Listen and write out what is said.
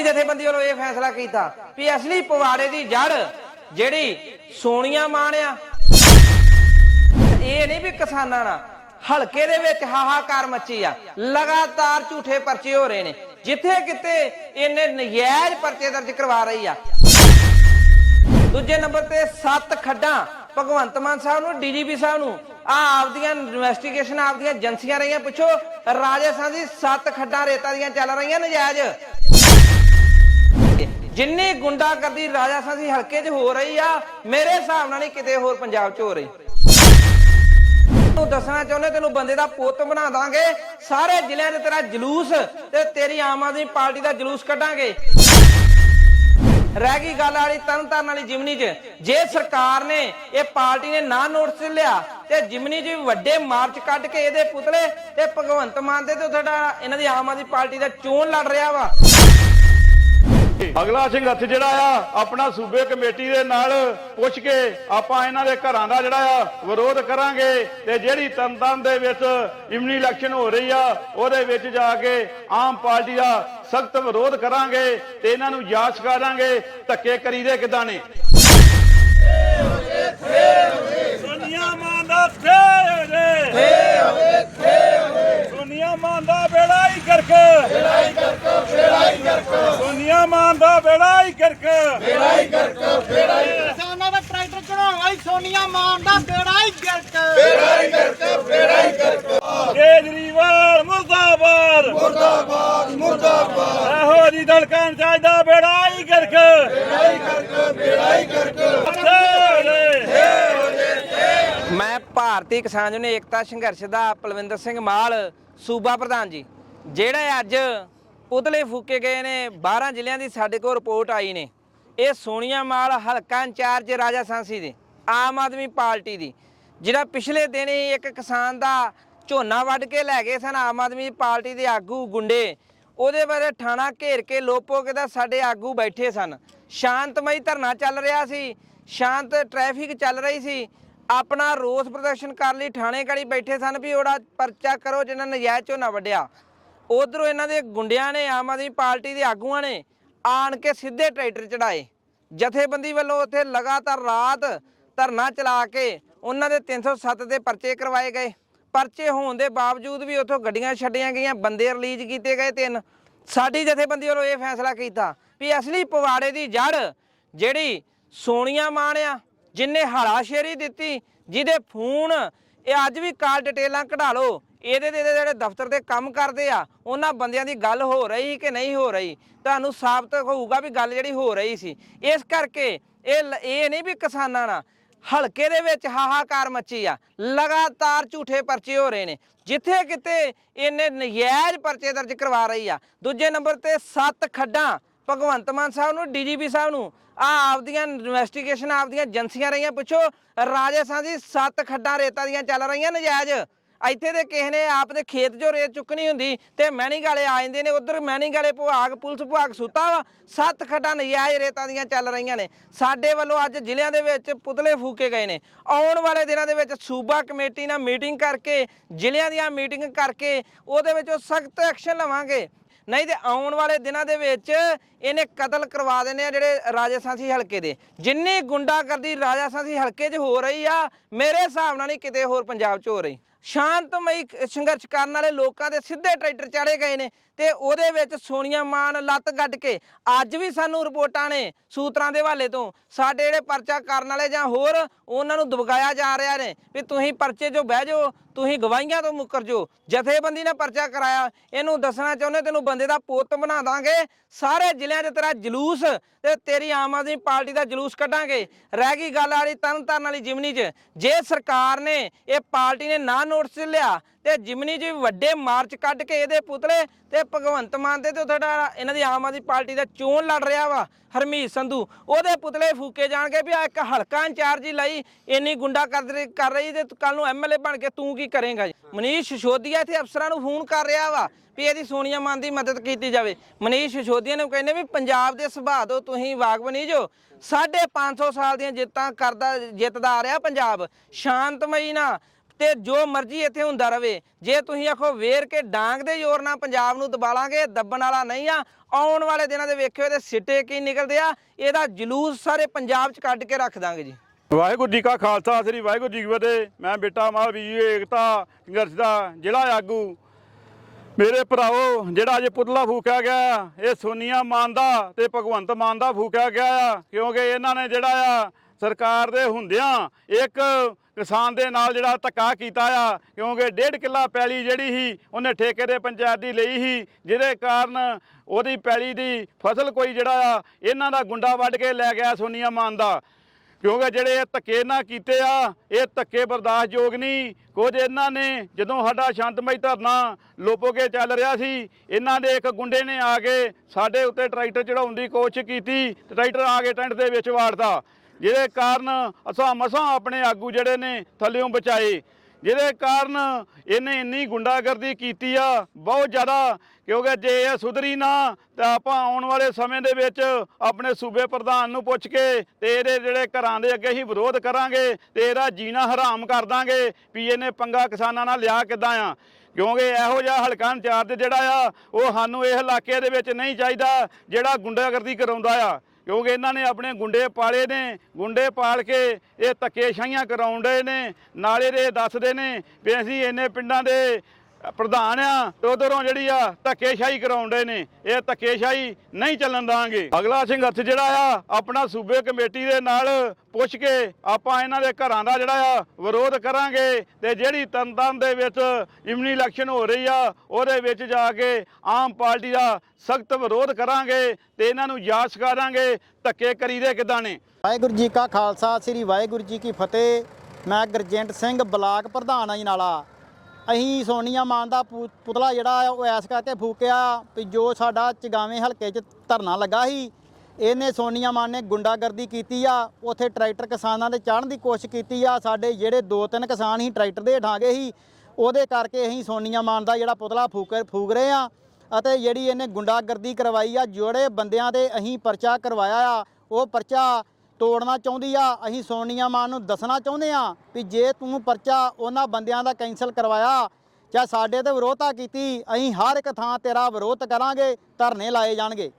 ਸਾਡੀ ਜਥੇਬੰਦੀ ਵੱਲੋਂ ਇਹ ਫੈਸਲਾ ਕੀਤਾ ਵੀ ਅਸਲੀ ਪਵਾੜੇ ਦੀ ਜੜ ਜਿਹੜੀ ਸੋਨੀਆ ਮਾਨ ਆ, ਇਹ ਨਹੀਂ ਵੀ ਕਿਸਾਨਾਂ ਨਾਲ, ਹਲਕੇ ਦੇ ਵਿੱਚ ਹਾਹਾਕਾਰ ਮੱਚੀ ਆ, ਲਗਾਤਾਰ ਝੂਠੇ ਪਰਚੇ ਹੋ ਰਹੇ ਨੇ, ਜਿੱਥੇ ਕਿਤੇ ਇਹਨੇ ਨਜਾਇਜ਼ ਪਰਚੇ ਦਰਜ ਕਰਵਾ ਰਹੀ ਆ। ਦੂਜੇ ਨੰਬਰ ਤੇ ਸੱਤ ਖੱਡਾਂ, ਭਗਵੰਤ ਮਾਨ ਸਾਹਿਬ ਨੂੰ, ਡੀਜੀਪੀ ਸਾਹਿਬ ਨੂੰ ਆ ਆਪਦੀਆਂ ਇਨਵੈਸਟੀਗੇਸ਼ਨ ਆਪਦੀਆਂ ਏਜੰਸੀਆਂ ਰਹੀਆਂ, ਪੁੱਛੋ, ਰਾਜਸਥਾਨ ਦੀ ਸੱਤ ਖੱਡਾਂ ਰੇਤਾ ਦੀਆਂ ਚੱਲ ਰਹੀਆਂ ਨਜਾਇਜ਼। ਜਿੰਨੀ ਗੁੰਡਾਗਰਦੀ ਰਾਜਾ ਦੀ ਹਲਕੇ 'ਚ ਹੋ ਰਹੀ ਆ, ਮੇਰੇ ਹਿਸਾਬ ਨਾਲ ਨਹੀਂ ਕਿਤੇ ਹੋਰ ਪੰਜਾਬ 'ਚ ਹੋ ਰਹੀ। ਤੂੰ ਦੱਸਣਾ ਚਾਹੁੰਦੇ ਤੈਨੂੰ ਬੰਦੇ ਦਾ ਪੁੱਤ ਬਣਾ ਦਾਂਗੇ, ਸਾਰੇ ਜ਼ਿਲ੍ਹਿਆਂ 'ਚ ਤੇਰਾ ਜਲੂਸ ਤੇ ਤੇਰੀ ਆਮ ਆਦਮੀ ਪਾਰਟੀ ਦਾ ਜਲੂਸ ਕੱਢਾਂਗੇ। ਰਹਿ ਗਈ ਗੱਲ ਵਾਲੀ ਤਰਨ ਤਾਰਨ ਵਾਲੀ ਜਿਮਨੀ 'ਚ। ਜੇ ਸਰਕਾਰ ਨੇ ਇਹ ਪਾਰਟੀ ਨੇ ਨਾ ਨੋਟਿਸ ਲਿਆ, ਤੇ ਜਿਮਨੀ 'ਚ ਵੱਡੇ ਮਾਰਚ ਕੱਢ ਕੇ ਇਹਦੇ ਪੁਤਲੇ ਤੇ ਭਗਵੰਤ ਮਾਨ ਦੇ ਤੇ ਤੁਹਾਡਾ ਇਹਨਾਂ ਦੀ ਆਮ ਆਦਮੀ ਪਾਰਟੀ ਦਾ ਚੋਣ ਲੜ ਰਿਹਾ ਵਾ। ਅਗਲਾ ਸੰਘਰਸ਼ ਜਿਹੜਾ ਆ ਆਪਣਾ ਸੂਬੇ ਕਮੇਟੀ ਦੇ ਨਾਲ ਪੁੱਛ ਕੇ ਆਪਾਂ ਇਹਨਾਂ ਦੇ ਘਰਾਂ ਦਾ ਜਿਹੜਾ ਆ ਵਿਰੋਧ ਕਰਾਂਗੇ ਤੇ ਜਿਹੜੀ ਤਨਤਨ ਦੇ ਵਿੱਚ ਇਮਨੀ ਇਲੈਕਸ਼ਨ ਹੋ ਰਹੀ ਆ ਉਹਦੇ ਵਿੱਚ ਜਾ ਕੇ ਆਮ ਪਾਰਟੀ ਦਾ ਸਖਤ ਵਿਰੋਧ ਕਰਾਂਗੇ ਤੇ ਇਹਨਾਂ ਨੂੰ ਜਾਂਚ ਕਰਾਂਗੇ ਧੱਕੇ ਕਰੀਦੇ ਕਿਦਾਂ ਨੇ। ਸੋਨੀਆ ਦਾ ਫੇਰੇ ਦਾ ਹੀ ਕਰਕ ਬੇੜਾ ਹੀ ਕਰਕ। ਬੇੜਾ ਹੀ ਕਰਕ ਸੋਨੀਆ ਮਾਨ ਦਾ ਬੇੜਾ ਹੀ ਕਰਕ ਕਿਸਾਨਾਂ ਦਾ ਟਰੈਕਟਰ ਚੜਾਉਣ ਵਾਲੀ ਸੋਨੀਆ ਮਾਨ ਦਾ ਬੇੜਾ ਹੀ ਗਰਕ ਕੇਜਰੀਵਾਲ ਮੁਰਦਾਬਾਦ ਮੁਰਦਾਬਾਦ ਮੁਰਦਾਬਾਦ ਇਹੋ ਜੀ ਧੜਕਣ ਚਾਹੀਦਾ ਬੇੜਾ ਕਰਕ ਬੇੜਾ ਕਰਕ ਬੇੜਾ ਕਰਕ। ਮੈਂ ਭਾਰਤੀ ਕਿਸਾਨ ਯੂਨੀਅਨ ਏਕਤਾ ਸੰਘਰਸ਼ ਦਾ ਪਲਵਿੰਦਰ ਸਿੰਘ ਮਾਲ, ਸੂਬਾ ਪ੍ਰਧਾਨ ਜੀ। ਜਿਹੜੇ ਅੱਜ ਪੁਤਲੇ ਫੂਕੇ ਗਏ ਨੇ 12 ਜ਼ਿਲ੍ਹਿਆਂ ਦੀ ਸਾਡੇ ਕੋਲ ਰਿਪੋਰਟ ਆਈ ਨੇ। ਇਹ ਸੋਨੀਆ ਮਾਲ ਹਲਕਾ ਇੰਚਾਰਜ ਰਾਜਾ ਸਾਂਸੀ ਦੇ, ਆਮ ਆਦਮੀ ਪਾਰਟੀ ਦੀ। ਜਿਹੜਾ ਪਿਛਲੇ ਦਿਨ ਹੀ ਇੱਕ ਕਿਸਾਨ ਦਾ ਝੋਨਾ ਵੱਢ ਕੇ ਲੈ ਗਏ ਸਨ, ਆਮ ਆਦਮੀ ਪਾਰਟੀ ਦੇ ਆਗੂ ਗੁੰਡੇ। ਉਹਦੇ ਬਾਰੇ ਥਾਣਾ ਘੇਰ ਕੇ ਲੋਪੋਕੇ ਦਾ ਸਾਡੇ ਆਗੂ ਬੈਠੇ ਸਨ। ਸ਼ਾਂਤਮਈ ਧਰਨਾ ਚੱਲ ਰਿਹਾ ਸੀ। ਸ਼ਾਂਤ ਟ੍ਰੈਫਿਕ ਚੱਲ ਰਹੀ ਸੀ। ਆਪਣਾ ਰੋਸ ਪ੍ਰਦਰਸ਼ਨ ਕਰਨ ਲਈ ਥਾਣੇ ਗੜੀ ਬੈਠੇ ਸਨ ਵੀ ਉਹਦਾ ਪਰਚਾ ਕਰੋ, ਜਿਹਨਾਂ ਨਜਾਇਜ਼ ਝੋਨਾ ਵੱਢਿਆ। ਉਧਰੋਂ ਇਹਨਾਂ ਦੇ ਗੁੰਡਿਆਂ ਨੇ, ਆਮ ਆਦਮੀ ਪਾਰਟੀ ਦੇ ਆਗੂਆਂ ਨੇ ਆਣ ਕੇ ਸਿੱਧੇ ਟਰੈਕਟਰ ਚੜਾਏ ਜਥੇਬੰਦੀ ਵੱਲੋਂ ਉੱਥੇ ਲਗਾਤਾਰ ਰਾਤ ਧਰਨਾ ਚਲਾ ਕੇ ਉਹਨਾਂ ਦੇ 307 ਦੇ ਪਰਚੇ ਕਰਵਾਏ ਗਏ। ਪਰਚੇ ਹੋਣ ਦੇ ਬਾਵਜੂਦ ਵੀ ਉੱਥੋਂ ਗੱਡੀਆਂ ਛੱਡੀਆਂ ਗਈਆਂ, ਬੰਦੇ ਰਿਲੀਜ਼ ਕੀਤੇ ਗਏ ਤਿੰਨ। ਸਾਡੀ ਜਥੇਬੰਦੀ ਵੱਲੋਂ ਇਹ ਫੈਸਲਾ ਕੀਤਾ ਵੀ ਅਸਲੀ ਪਵਾੜੇ ਦੀ ਜੜ ਜਿਹੜੀ ਸੋਨੀਆ ਮਾਨ ਆ, ਜਿਨੇ ਹਲਾਸ਼ੇਰੀ ਦਿੱਤੀ, ਜਿਹਦੇ ਫੋਨ, ਇਹ ਅੱਜ ਵੀ ਕਾਲ ਡਿਟੇਲਾਂ ਕਢਾ ਲਓ। ਇਹਦੇ ਦੇ ਇਹਦੇ ਜਿਹੜੇ ਦਫ਼ਤਰ ਦੇ ਕੰਮ ਕਰਦੇ ਆ, ਉਹਨਾਂ ਬੰਦਿਆਂ ਦੀ ਗੱਲ ਹੋ ਰਹੀ ਕਿ ਨਹੀਂ ਹੋ ਰਹੀ? ਤੁਹਾਨੂੰ ਸਾਬਤ ਹੋਊਗਾ ਵੀ ਗੱਲ ਜਿਹੜੀ ਹੋ ਰਹੀ ਸੀ। ਇਸ ਕਰਕੇ ਇਹ ਲ- ਇਹ ਨਹੀਂ ਵੀ ਕਿਸਾਨਾਂ ਨਾਲ ਹਲਕੇ ਦੇ ਵਿੱਚ ਹਾਹਾਕਾਰ ਮੱਚੀ ਆ। ਲਗਾਤਾਰ ਝੂਠੇ ਪਰਚੇ ਹੋ ਰਹੇ ਨੇ। ਜਿੱਥੇ ਕਿਤੇ ਇਹਨੇ ਨਜਾਇਜ਼ ਪਰਚੇ ਦਰਜ ਕਰਵਾ ਰਹੀ ਆ। ਦੂਜੇ ਨੰਬਰ ਤੇ ਸੱਤ ਖੱਡਾਂ ਭਗਵੰਤ ਮਾਨ ਸਾਹਿਬ ਨੂੰ, ਡੀਜੀਪੀ ਸਾਹਿਬ ਨੂੰ, ਆ ਆਪਦੀਆਂ ਇਨਵੈਸਟੀਗੇਸ਼ਨ ਆਪਦੀਆਂ ਏਜੰਸੀਆਂ ਰਹੀਆਂ। ਪੁੱਛੋ, ਰਾਜਸਥਾਨ ਦੀ ਸੱਤ ਖੱਡਾਂ ਰੇਤਾ ਦੀਆਂ ਚੱਲ ਰਹੀਆਂ ਨਜਾਇਜ਼। ਇੱਥੇ ਦੇ ਕਿਸੇ ਨੇ ਆਪ ਦੇ ਖੇਤ 'ਚੋਂ ਰੇਤ ਚੁੱਕਣੀ ਹੁੰਦੀ ਤੇ ਮੈਨਿੰਗ ਗਾਲੇ ਆ ਜਾਂਦੇ ਨੇ, ਉਧਰ ਮੈਨਿੰਗ ਵਾਲੇ ਵਿਭਾਗ ਪੁਲਿਸ ਵਿਭਾਗ ਸੁੱਤਾ ਵਾ, ਸੱਤ ਖੱਡਾਂ ਨਜਾਇਜ਼ ਰੇਤਾਂ ਦੀਆਂ ਚੱਲ ਰਹੀਆਂ ਨੇ। ਸਾਡੇ ਵੱਲੋਂ ਅੱਜ ਜ਼ਿਲ੍ਹਿਆਂ ਦੇ ਵਿੱਚ ਪੁਤਲੇ ਫੂਕੇ ਗਏ ਨੇ। ਆਉਣ ਵਾਲੇ ਦਿਨਾਂ ਦੇ ਵਿੱਚ ਸੂਬਾ ਕਮੇਟੀ ਨਾਲ ਮੀਟਿੰਗ ਕਰਕੇ, ਜ਼ਿਲ੍ਹਿਆਂ ਦੀਆਂ ਮੀਟਿੰਗ ਕਰਕੇ ਉਹਦੇ ਵਿੱਚ ਉਹ ਸਖਤ ਐਕਸ਼ਨ ਲਵਾਂਗੇ। ਨਹੀਂ ਤੇ ਆਉਣ ਵਾਲੇ ਦਿਨਾਂ ਦੇ ਵਿੱਚ ਇਹਨੇ ਕਤਲ ਕਰਵਾ ਦੇਣੇ ਆ ਜਿਹੜੇ ਰਾਜਸਥਾਨੀ ਹਲਕੇ ਦੇ। ਜਿੰਨੀ ਗੁੰਡਾਗਰਦੀ ਰਾਜਸਥਾਨੀ ਹਲਕੇ 'ਚ ਹੋ ਰਹੀ ਆ, ਮੇਰੇ ਹਿਸਾਬ ਨਾਲ ਨਹੀਂ ਕਿਤੇ ਹੋਰ ਪੰਜਾਬ 'ਚ ਹੋ ਰਹੀ। ਸ਼ਾਂਤਮਈ ਸੰਘਰਸ਼ ਕਰਨ ਵਾਲੇ ਲੋਕਾਂ ਦੇ ਸਿੱਧੇ ਟਰੈਕਟਰ ਚਾੜੇ ਗਏ ਨੇ ਤੇ ਉਹਦੇ ਵਿੱਚ ਸੋਨੀਆ ਮਾਨ ਲੱਤ ਗੱਡ ਕੇ ਅੱਜ ਵੀ ਸਾਨੂੰ ਰਿਪੋਰਟਾਂ ਨੇ ਸੂਤਰਾਂ ਦੇ ਹਵਾਲੇ ਤੋਂ। ਸਾਡੇ ਜਿਹੜੇ ਪਰਚਾ ਕਰਨ ਵਾਲੇ ਜਾਂ ਹੋਰ, ਉਹਨਾਂ ਨੂੰ ਦਬਗਾਇਆ ਜਾ ਰਿਹਾ ਨੇ ਵੀ ਤੁਸੀਂ ਪਰਚੇ 'ਚੋਂ ਬਹਿ ਜਾਓ ਤੁਸੀਂ ਗਵਾਹੀਆਂ ਤੋਂ ਮੁੱਕਰ ਜੋ ਜਥੇਬੰਦੀ ਨੇ ਪਰਚਾ ਕਰਾਇਆ। ਇਹਨੂੰ ਦੱਸਣਾ ਚਾਹੁੰਦੇ ਤੈਨੂੰ ਬੰਦੇ ਦਾ ਪੁੱਤ ਬਣਾ ਦਾਂਗੇ। ਸਾਰੇ ਜ਼ਿਲ੍ਹਿਆਂ 'ਚ ਤੇਰਾ ਜਲੂਸ ਤੇ ਤੇਰੀ ਆਮ ਆਦਮੀ ਪਾਰਟੀ ਦਾ ਜਲੂਸ ਕੱਢਾਂਗੇ। ਰਹਿ ਗਈ ਗੱਲ ਵਾਲੀ ਤਰਨ ਤਾਰਨ ਵਾਲੀ ਜਿਮਨੀ 'ਚ। ਜੇ ਸਰਕਾਰ ਨੇ ਇਹ ਪਾਰਟੀ ਨੇ ਨਾ ਨੋਟਿਸ ਲਿਆ ਤੇ ਜਿਮਨੀ ਜੀ ਵੱਡੇ ਮਾਰਚ ਕੱਢ ਕੇ ਇਹਦੇ ਪੁਤਲੇ ਤੇ ਭਗਵੰਤ ਮਾਨ ਦੇ ਤੇ ਤੁਹਾਡਾ ਇਹਨਾਂ ਦੀ ਆਮ ਆਦਮੀ ਪਾਰਟੀ ਦਾ ਚੋਣ ਲੜ ਰਿਹਾ ਵਾ, ਹਰਮੀਤ ਸੰਧੂ। ਉਹਦੇ ਪੁਤਲੇ ਫੂਕੇ ਜਾਣਗੇ ਵੀ ਆ ਇੱਕ ਹਲਕਾ ਇੰਚਾਰਜ ਹੀ ਲਈ ਇੰਨੀ ਗੁੰਡਾ ਕਰ ਰਹੀ ਤੇ ਕੱਲ ਨੂੰ ਐਮਐਲਏ ਬਣ ਕੇ ਤੂੰ ਕੀ ਕਰੇਂਗਾ ਜੀ? ਮਨੀਸ਼ ਸਿਸੋਦੀਆ ਇੱਥੇ ਅਫਸਰਾਂ ਨੂੰ ਫੋਨ ਕਰ ਰਿਹਾ ਵਾ ਵੀ ਇਹਦੀ ਸੋਨੀਆ ਮਾਨ ਦੀ ਮਦਦ ਕੀਤੀ ਜਾਵੇ। ਮਨੀਸ਼ ਸਿਸੋਦੀਆ ਨੂੰ ਕਹਿੰਦੇ ਵੀ ਪੰਜਾਬ ਦੇ ਸੁਭਾਅ ਤੋਂ ਤੁਸੀਂ ਵਾਗਬਨੀ ਜੋ। ਸਾਢੇ 500 ਸਾਲ ਦੀਆਂ ਜਿੱਤਾਂ ਕਰਦਾ, ਜਿੱਤਦਾ ਆ ਰਿਹਾ ਪੰਜਾਬ। ਸ਼ਾਂਤਮਈ ਨਾ ਤੇ ਜੋ ਮਰਜ਼ੀ ਇੱਥੇ ਹੁੰਦਾ ਰਵੇ। ਜੇ ਤੁਸੀਂ ਆਖੋ ਵੇਰ ਕੇ ਡਾਂਗ ਦੇ ਜ਼ੋਰ ਨਾਲ ਪੰਜਾਬ ਨੂੰ ਦਬਾਲਾਂਗੇ ਦੱਬਣ ਵਾਲਾ ਨਹੀਂ ਆ, ਆਉਣ ਵਾਲੇ ਦਿਨਾਂ ਦੇ ਵੇਖਿਓ ਇਹਦੇ ਸਿੱਟੇ ਕੀ ਨਿਕਲਦੇ ਆ, ਇਹਦਾ ਜਲੂਸ ਸਾਰੇ ਪੰਜਾਬ 'ਚ ਕੱਢ ਕੇ ਰੱਖ ਦਾਂਗੇ ਜੀ। ਵਾਹਿਗੁਰੂ ਜੀ ਕਾ ਖਾਲਸਾ, ਸ੍ਰੀ ਵਾਹਿਗੁਰੂ ਜੀ ਕੀ ਫਤਿਹ। ਮੈਂ ਬੇਟਾ ਮਾਲ ਵੀ ਏਕਤਾ ਸੰਘਰਸ਼ ਦਾ ਜ਼ਿਲ੍ਹਾ ਆਗੂ। ਮੇਰੇ ਭਰਾਓ ਜਿਹੜਾ ਅਜੇ ਪੁਤਲਾ ਫੂਕਿਆ ਗਿਆ, ਇਹ ਸੋਨੀਆ ਮਾਨ ਦਾ ਤੇ ਭਗਵੰਤ ਮਾਨ ਦਾ ਫੂਕਿਆ ਗਿਆ ਆ। ਕਿਉਂਕਿ ਇਹਨਾਂ ਨੇ ਜਿਹੜਾ ਆ, ਸਰਕਾਰ ਦੇ ਹੁੰਦਿਆਂ ਇੱਕ ਕਿਸਾਨ ਦੇ ਨਾਲ ਜਿਹੜਾ ਧੱਕਾ ਕੀਤਾ ਆ, ਕਿਉਂਕਿ ਡੇਢ ਕਿੱਲਾ ਪੈਲੀ ਜਿਹੜੀ ਸੀ, ਉਹਨੇ ਠੇਕੇ ਦੇ ਪੰਚਾਇਤ ਦੀ ਲਈ ਸੀ, ਜਿਹਦੇ ਕਾਰਨ ਉਹਦੀ ਪੈਲੀ ਦੀ ਫਸਲ ਕੋਈ ਜਿਹੜਾ ਆ, ਇਹਨਾਂ ਦਾ ਗੁੰਡਾ ਵੱਢ ਕੇ ਲੈ ਗਿਆ ਸੋਨੀਆ ਮਾਨ ਦਾ। ਕਿਉਂਕਿ ਜਿਹੜੇ ਇਹ ਧੱਕੇ ਨਾ ਕੀਤੇ ਆ, ਇਹ ਧੱਕੇ ਬਰਦਾਸ਼ਤਯੋਗ ਨਹੀਂ। ਕੁਝ ਇਹਨਾਂ ਨੇ ਜਦੋਂ ਸਾਡਾ ਸ਼ਾਂਤਮਈ ਧਰਨਾ ਲੋਪੋਕੇ ਚੱਲ ਰਿਹਾ ਸੀ, ਇਹਨਾਂ ਦੇ ਇੱਕ ਗੁੰਡੇ ਨੇ ਆ ਕੇ ਸਾਡੇ ਉੱਤੇ ਟਰੈਕਟਰ ਚੜਾਉਣ ਦੀ ਕੋਸ਼ਿਸ਼ ਕੀਤੀ ਤੇ ਟਰੈਕਟਰ ਆ ਕੇ ਟੈਂਟ ਦੇ ਵਿੱਚ ਵਾੜਦਾ ਜਿਹਦੇ ਕਾਰਨ ਅਸਾਂ ਮਸਾਂ ਆਪਣੇ ਆਗੂ ਜਿਹੜੇ ਨੇ ਥੱਲਿਓਂ ਬਚਾਏ। ਜਿਹਦੇ ਕਾਰਨ ਇਹਨੇ ਇੰਨੀ ਗੁੰਡਾਗਰਦੀ ਕੀਤੀ ਆ, ਬਹੁਤ ਜ਼ਿਆਦਾ। ਕਿਉਂਕਿ ਜੇ ਇਹ ਸੁਧਰੀ ਨਾ, ਤਾਂ ਆਪਾਂ ਆਉਣ ਵਾਲੇ ਸਮੇਂ ਦੇ ਵਿੱਚ ਆਪਣੇ ਸੂਬੇ ਪ੍ਰਧਾਨ ਨੂੰ ਪੁੱਛ ਕੇ ਤੇ ਇਹਦੇ ਜਿਹੜੇ ਘਰਾਂ ਦੇ ਅੱਗੇ ਹੀ ਵਿਰੋਧ ਕਰਾਂਗੇ ਤੇ ਇਹਦਾ ਜੀਣਾ ਹਰਾਮ ਕਰ ਦਾਂਗੇ ਵੀ ਇਹਨੇ ਪੰਗਾ ਕਿਸਾਨਾਂ ਨਾਲ ਲਿਆ ਕਿੱਦਾਂ ਆ। ਕਿਉਂਕਿ ਇਹੋ ਜਿਹਾ ਹਲਕਾ ਇੰਚਾਰਜ ਜਿਹੜਾ ਆ, ਉਹ ਸਾਨੂੰ ਇਹ ਇਲਾਕੇ ਦੇ ਵਿੱਚ ਨਹੀਂ ਚਾਹੀਦਾ ਜਿਹੜਾ ਗੁੰਡਾਗਰਦੀ ਕਰਾਉਂਦਾ ਆ। ਕਿਉਂਕਿ ਇਹਨਾਂ ਨੇ ਆਪਣੇ ਗੁੰਡੇ ਪਾਲੇ ਨੇ, ਗੁੰਡੇ ਪਾਲ ਕੇ ਇਹ ਧੱਕੇਸ਼ਾਹੀਆਂ ਕਰਾਉਂਦੇ ਨੇ, ਨਾਲੇ ਦੇ ਦੱਸਦੇ ਨੇ ਵੀ ਅਸੀਂ ਇੰਨੇ ਪਿੰਡਾਂ ਦੇ ਪ੍ਰਧਾਨ ਆ, ਤੇ ਉਧਰੋਂ ਜਿਹੜੀ ਆ ਧੱਕੇਸ਼ਾਹੀ ਕਰਾਉਂਦੇ ਨੇ, ਇਹ ਧੱਕੇਸ਼ਾਹੀ ਨਹੀਂ ਚੱਲਣ ਦਾਂਗੇ ਅਗਲਾ ਸੰਘਰਸ਼ ਜਿਹੜਾ ਆ, ਆਪਣਾ ਸੂਬੇ ਕਮੇਟੀ ਦੇ ਨਾਲ ਪੁੱਛ ਕੇ ਆਪਾਂ ਇਹਨਾਂ ਦੇ ਘਰਾਂ ਦਾ ਜਿਹੜਾ ਆ ਵਿਰੋਧ ਕਰਾਂਗੇ, ਤੇ ਜਿਹੜੀ ਤਨਤਨ ਦੇ ਵਿੱਚ ਇਮਨੀ ਇਲੈਕਸ਼ਨ ਹੋ ਰਹੀ ਆ, ਉਹਦੇ ਵਿੱਚ ਜਾ ਕੇ ਆਮ ਪਾਰਟੀ ਦਾ ਸਖਤ ਵਿਰੋਧ ਕਰਾਂਗੇ, ਤੇ ਇਹਨਾਂ ਨੂੰ ਯਾਦ ਸਿਖਾਵਾਂਗੇ, ਧੱਕੇ ਕਰੀਦੇ ਕਿਦਾਂ ਨੇ। ਵਾਹਿਗੁਰੂ ਜੀ ਕਾ ਖਾਲਸਾ, ਸ੍ਰੀ ਵਾਹਿਗੁਰੂ ਜੀ ਕੀ ਫਤਿਹ। ਮੈਂ ਗੁਰਜੰਟ ਸਿੰਘ ਬਲਾਕ ਪ੍ਰਧਾਨ ਆ ਜੀ ਨਾਲਾ। ਅਸੀਂ ਸੋਨੀਆ ਮਾਨ ਦਾ ਪੁ- ਪੁਤਲਾ ਜਿਹੜਾ ਆ, ਉਹ ਐਸ ਕਰਕੇ ਫੂਕਿਆ ਵੀ ਜੋ ਸਾਡਾ ਚਗਾਵੇਂ ਹਲਕੇ 'ਚ ਧਰਨਾ ਲੱਗਾ ਸੀ, ਇਹਨੇ ਸੋਨੀਆ ਮਾਨ ਨੇ ਗੁੰਡਾਗਰਦੀ ਕੀਤੀ ਆ, ਉਥੇ ਟਰੈਕਟਰ ਕਿਸਾਨਾਂ ਦੇ ਚੜ੍ਹਨ ਦੀ ਕੋਸ਼ਿਸ਼ ਕੀਤੀ ਆ, ਸਾਡੇ ਜਿਹੜੇ ਦੋ ਤਿੰਨ ਕਿਸਾਨ ਹੀ ਟਰੈਕਟਰ ਦੇ ਹੇਠਾਂ ਗਏ ਸੀ, ਉਹਦੇ ਕਰਕੇ ਅਸੀਂ ਸੋਨੀਆ ਮਾਨ ਦਾ ਜਿਹੜਾ ਪੁਤਲਾ ਫੂਕ ਫੂਕ ਰਹੇ ਆ ਅਤੇ ਜਿਹੜੀ ਇਹਨੇ ਗੁੰਡਾਗਰਦੀ ਕਰਵਾਈ ਆ, ਜਿਹੜੇ ਬੰਦਿਆਂ 'ਤੇ ਅਸੀਂ ਪਰਚਾ ਕਰਵਾਇਆ ਆ, ਉਹ ਪਰਚਾ ਤੋੜਨਾ ਚਾਹੁੰਦੀ ਆ, ਅਸੀਂ ਸੋਨੀਆ ਮਾਨ ਨੂੰ ਦੱਸਣਾ ਚਾਹੁੰਦੇ ਆ ਵੀ ਜੇ ਤੂੰ ਪਰਚਾ ਉਹਨਾਂ ਬੰਦਿਆਂ ਦਾ ਕੈਂਸਲ ਕਰਵਾਇਆ ਜਾਂ ਸਾਡੇ ਤੇ ਵਿਰੋਧਤਾ ਕੀਤੀ, ਅਸੀਂ ਹਰ ਇੱਕ ਥਾਂ ਤੇਰਾ ਵਿਰੋਧ ਕਰਾਂਗੇ, ਧਰਨੇ ਲਾਏ ਜਾਣਗੇ।